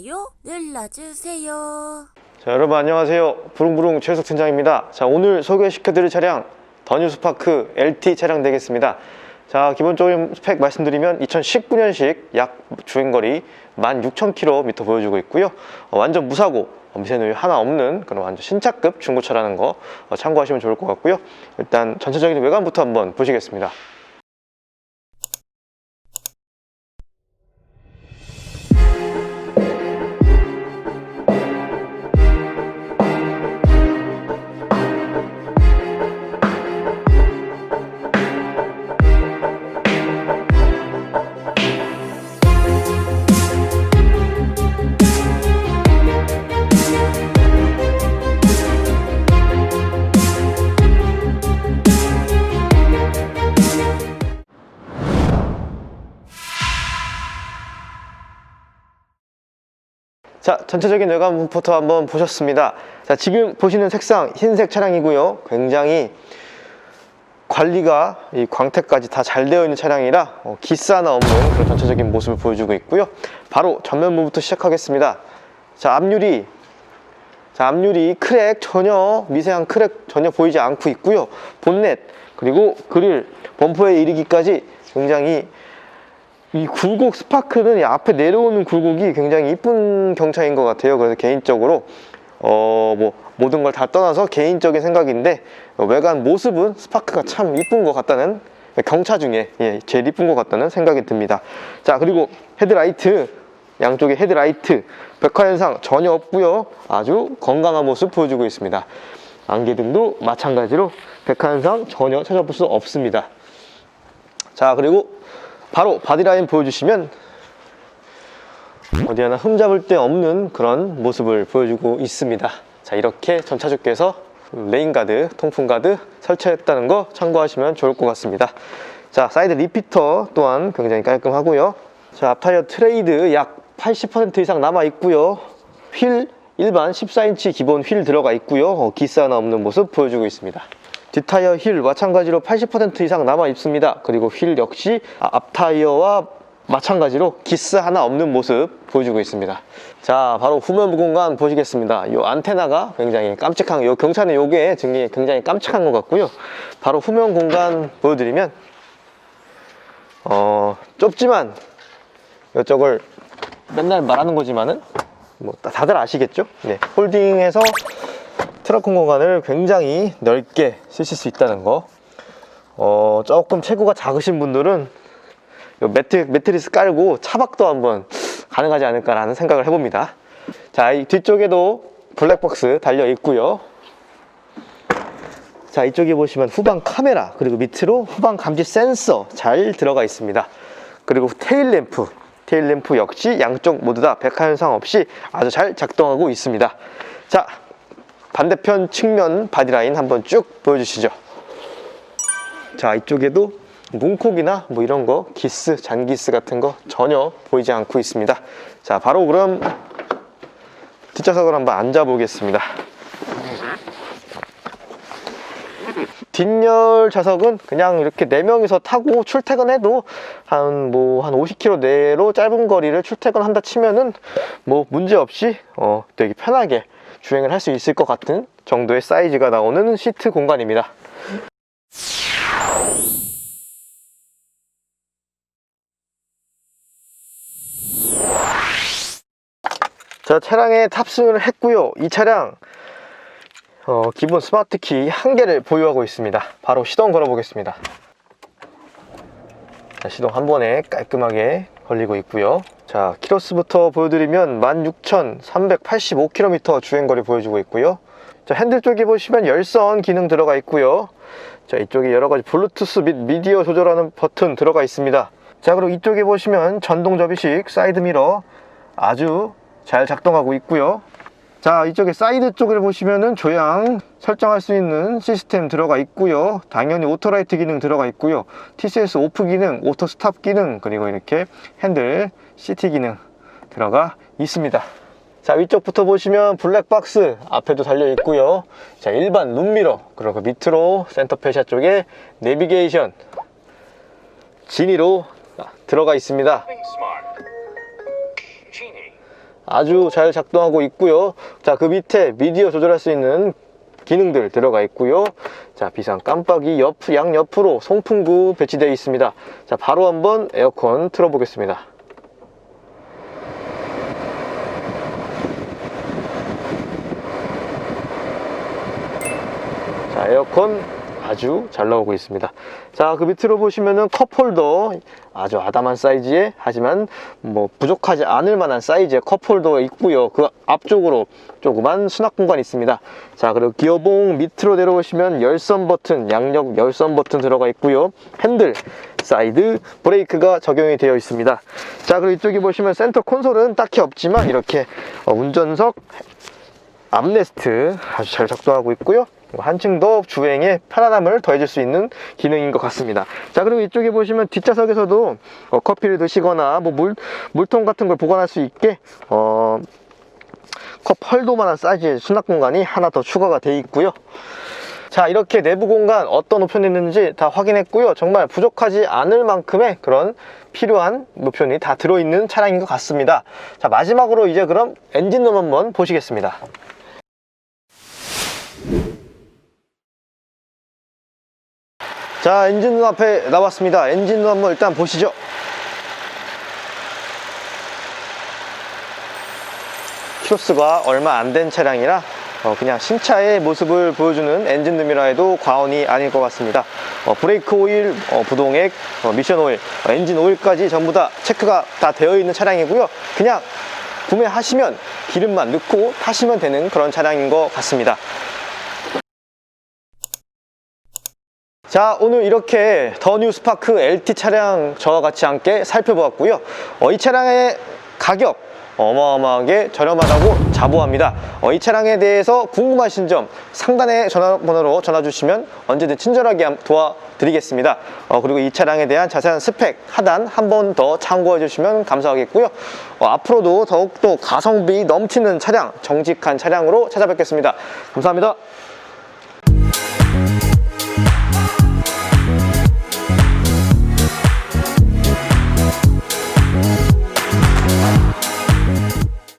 좋아요 눌러주세요. 자, 여러분 안녕하세요. 부릉부릉 최석 팀장입니다. 자, 오늘 소개시켜드릴 차량 더뉴스파크 LT 차량 되겠습니다. 자, 기본적인 스펙 말씀드리면 2019년식 약 주행거리 16,000km 보여주고 있고요. 어, 완전 무사고 어, 미세누이 하나 없는 그런 완전 신차급 중고차라는 거 어, 참고하시면 좋을 것 같고요. 일단 전체적인 외관부터 한번 보시겠습니다. 자, 전체적인 외관부터 한번 보셨습니다. 자, 지금 보시는 색상 흰색 차량이고요. 굉장히 관리가 이 광택까지 다 잘 되어 있는 차량이라 어, 기스 하나 없는 그런 전체적인 모습을 보여주고 있고요. 바로 전면부부터 시작하겠습니다. 자, 앞유리. 자, 앞유리 크랙 전혀 미세한 크랙 전혀 보이지 않고 있고요. 본넷 그리고 그릴 범퍼에 이르기까지 굉장히 이 굴곡 스파크는 이 앞에 내려오는 굴곡이 굉장히 이쁜 경차인 것 같아요. 그래서 개인적으로 어 뭐 모든 걸 다 떠나서 개인적인 생각인데 어, 외관 모습은 스파크가 참 이쁜 것 같다는 경차 중에 예, 제일 이쁜 것 같다는 생각이 듭니다. 자 그리고 헤드라이트 양쪽에 헤드라이트 백화 현상 전혀 없고요. 아주 건강한 모습 보여주고 있습니다. 안개등도 마찬가지로 백화 현상 전혀 찾아볼 수 없습니다. 자 그리고 바로 바디라인 보여주시면 어디 하나 흠잡을 데 없는 그런 모습을 보여주고 있습니다. 자 이렇게 전차주께서 레인가드, 통풍가드 설치했다는 거 참고하시면 좋을 것 같습니다. 자 사이드 리피터 또한 굉장히 깔끔하고요. 자 앞타이어 트레이드 약 80% 이상 남아 있고요. 휠 일반 14인치 기본 휠 들어가 있고요. 어, 기스 하나 없는 모습 보여주고 있습니다 뒷타이어 힐 마찬가지로 80% 이상 남아 있습니다. 그리고 휠 역시 아, 앞타이어와 마찬가지로 기스 하나 없는 모습 보여주고 있습니다. 자, 바로 후면 공간 보시겠습니다. 이 안테나가 굉장히 깜찍한, 요 경차는 요게 등이 굉장히 깜찍한 것 같고요. 바로 후면 공간 보여드리면, 어, 좁지만, 이쪽을 맨날 말하는 거지만은, 뭐, 다- 다들 아시겠죠? 네. 홀딩해서 트럭 공간을 굉장히 넓게 쓰실 수 있다는 거. 어, 조금 체구가 작으신 분들은 요 매트, 매트리스 깔고 차박도 한번 가능하지 않을까라는 생각을 해봅니다. 자, 이 뒤쪽에도 블랙박스 달려 있고요. 자, 이쪽에 보시면 후방 카메라, 그리고 밑으로 후방 감지 센서 잘 들어가 있습니다. 그리고 테일 램프, 테일 램프 역시 양쪽 모두 다 백화 현상 없이 아주 잘 작동하고 있습니다. 자, 반대편 측면 바디라인 한번 쭉 보여주시죠. 자, 이쪽에도 문콕이나 뭐 이런 거, 기스, 잔기스 같은 거 전혀 보이지 않고 있습니다. 자, 바로 그럼 뒷좌석을 한번 앉아 보겠습니다. 뒷열 좌석은 그냥 이렇게 네명이서 타고 출퇴근해도 한뭐 한 50km 내로 짧은 거리를 출퇴근한다 치면은 뭐 문제 없이 어 되게 편하게 주행을 할 수 있을 것 같은 정도의 사이즈가 나오는 시트 공간입니다. 자, 차량에 탑승을 했고요. 이 차량 어, 기본 스마트 키 한 개를 보유하고 있습니다. 바로 시동 걸어 보겠습니다. 자, 시동 한 번에 깔끔하게 걸리고 있고요. 자, 키로수부터 보여드리면 16,385km 주행거리 보여주고 있고요. 자, 핸들 쪽에 보시면 열선 기능 들어가 있고요. 자, 이쪽에 여러 가지 블루투스 및 미디어 조절하는 버튼 들어가 있습니다. 자, 그리고 이쪽에 보시면 전동 접이식 사이드 미러 아주 잘 작동하고 있고요. 자 이쪽에 사이드 쪽을 보시면은 조향 설정할 수 있는 시스템 들어가 있고요. 당연히 오토라이트 기능 들어가 있고요. TCS 오프 기능 오토 스탑 기능 그리고 이렇게 핸들 CT 기능 들어가 있습니다. 자 위쪽부터 보시면 블랙박스 앞에도 달려 있고요. 자 일반 룸미러 그리고 밑으로 센터 페시아 쪽에 내비게이션 지니로 들어가 있습니다. 아주 잘 작동하고 있고요. 자, 그 밑에 미디어 조절할 수 있는 기능들 들어가 있고요. 자, 비상 깜빡이 옆, 양 옆으로 송풍구 배치되어 있습니다. 자, 바로 한번 에어컨 틀어 보겠습니다. 자, 에어컨 아주 잘 나오고 있습니다. 자, 그 밑으로 보시면은 컵홀더 아주 아담한 사이즈에 하지만 뭐 부족하지 않을 만한 사이즈의 컵홀더 있고요. 그 앞쪽으로 조그만 수납 공간이 있습니다. 자, 그리고 기어봉 밑으로 내려오시면 열선 버튼, 양력 열선 버튼 들어가 있고요. 핸들, 사이드 브레이크가 적용이 되어 있습니다. 자, 그리고 이쪽에 보시면 센터 콘솔은 딱히 없지만 이렇게 어, 운전석 암레스트 아주 잘 작동하고 있고요. 한층 더 주행에 편안함을 더해줄 수 있는 기능인 것 같습니다. 자, 그리고 이쪽에 보시면 뒷좌석에서도 어, 커피를 드시거나 뭐 물, 물통 같은 걸 보관할 수 있게 어, 컵 헐도만한 사이즈의 수납 공간이 하나 더 추가가 되어 있고요. 자, 이렇게 내부 공간 어떤 옵션이 있는지 다 확인했고요. 정말 부족하지 않을 만큼의 그런 필요한 옵션이 다 들어있는 차량인 것 같습니다. 자, 마지막으로 이제 그럼 엔진룸 한번 보시겠습니다. 자, 엔진룸 앞에 나왔습니다. 엔진룸 한번 일단 보시죠. 키로수가 얼마 안 된 차량이라 어, 그냥 신차의 모습을 보여주는 엔진룸이라 해도 과언이 아닐 것 같습니다. 어, 브레이크 오일, 어, 부동액, 어, 미션 오일, 어, 엔진 오일까지 전부 다 체크가 다 되어 있는 차량이고요. 그냥 구매하시면 기름만 넣고 타시면 되는 그런 차량인 것 같습니다. 자 오늘 이렇게 더 뉴 스파크 LT 차량 저와 같이 함께 살펴보았고요. 어, 이 차량의 가격 어마어마하게 저렴하다고 자부합니다. 어, 이 차량에 대해서 궁금하신 점 상단의 전화번호로 전화 주시면 언제든 친절하게 함- 도와드리겠습니다. 어, 그리고 이 차량에 대한 자세한 스펙 하단 한 번 더 참고해 주시면 감사하겠고요. 어, 앞으로도 더욱더 가성비 넘치는 차량 정직한 차량으로 찾아뵙겠습니다. 감사합니다